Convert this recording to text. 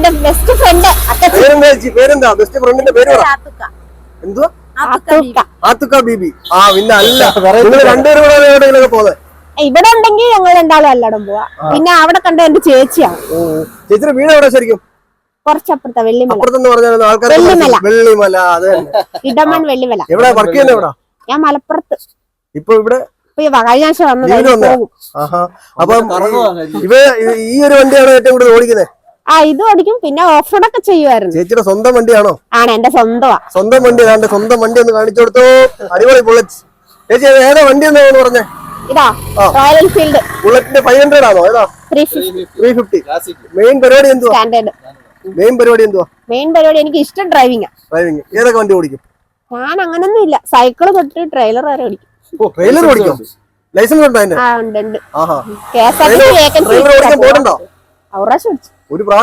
എന്റെ best friend പേരെന്താ best ഫ്രണ്ടിന്റെ പേര് പറ. എന്തുവാ? ആത്തൂക്ക ആത്തുക്ക ബീബി ആ പിന്നെ അല്ല. നിങ്ങൾ രണ്ടുപേരും കൂടെ എവിടെയെങ്കിലും പോകുന്നത് ഇവിടെ ഉണ്ടെങ്കിൽ ഞങ്ങൾ എന്തായാലും എല്ലായിടും പോവാ. പിന്നെ അവിടെ കണ്ട എന്റെ ചേച്ചിയാണ് ചേച്ചിയുടെ വീട് എവിടെ ശരിക്കും? കുറച്ചപ്പുറത്തെ വെള്ളിമല. വെള്ളിമല. വെള്ളിമല അത് തന്നെ. ഇടമൺ വെള്ളിമല. എവിടെ? വർക്ക് ചെയ്യുന്നത് എവിടാ? ഞാൻ മലപ്പുറത്ത്. ഇപ്പൊ ഇവിടെ? കഴിഞ്ഞ ആഴ്ച വന്നത് അപ്പം ഇവ ഈ ഒരു വണ്ടിയാണ് ഏറ്റവും കൂടുതൽ ഓടിക്കുന്നത് ആ ഇത് ഓടിക്കും പിന്നെ ഓഫ് റോഡ് ഒക്കെ ചെയ്യുമായിരുന്നു ചേച്ചിയുടെ സ്വന്തം വണ്ടിയാണോ? ആണ് എന്റെ സ്വന്തമാ. സ്വന്തം വണ്ടി ഏതാണ്ട് സ്വന്തം വണ്ടി ഒന്ന് കാണിച്ചു കൊടുത്തു. അടിപൊളി ബുള്ളറ്റ് ചേച്ചി ഏതാ വണ്ടി എന്നാണ് പറഞ്ഞേ? ഇതാ റോയൽ എൻഫീൽഡ് ബുള്ളറ്റിന്റെ ഫൈവ് ഹൺഡ്രഡ് ആണോ? ഏതാ? ത്രീ ഫിഫ്റ്റി മെയിൻ പരിപാടി എന്തുവാ? സ്റ്റാൻഡേർഡ് മെയിൻ പരിപാടി എന്തുവാ? മെയിൻ പരിപാടി എനിക്ക് ഇഷ്ടം ഡ്രൈവിംഗ് ഡ്രൈവിംഗ് ഏതൊക്കെ വണ്ടി ഓടിക്കും? ഞാൻ അങ്ങനൊന്നും ഇല്ല. സൈക്കിൾ തൊട്ട് ട്രെയിലർ വരെ ഓടിക്കും. ഓ ട്രെയിലർ ഓടിക്കും? ലൈസൻസ് ഉണ്ടോ അതിന്റെ ആ ഉണ്ട് ഉണ്ട്. ട്രെയിലർ ഓടിക്കാൻ പോയിട്ടുണ്ടോ? ഔറാശം ഓടിച്ചു. ഒരു പ്രാവശ്യം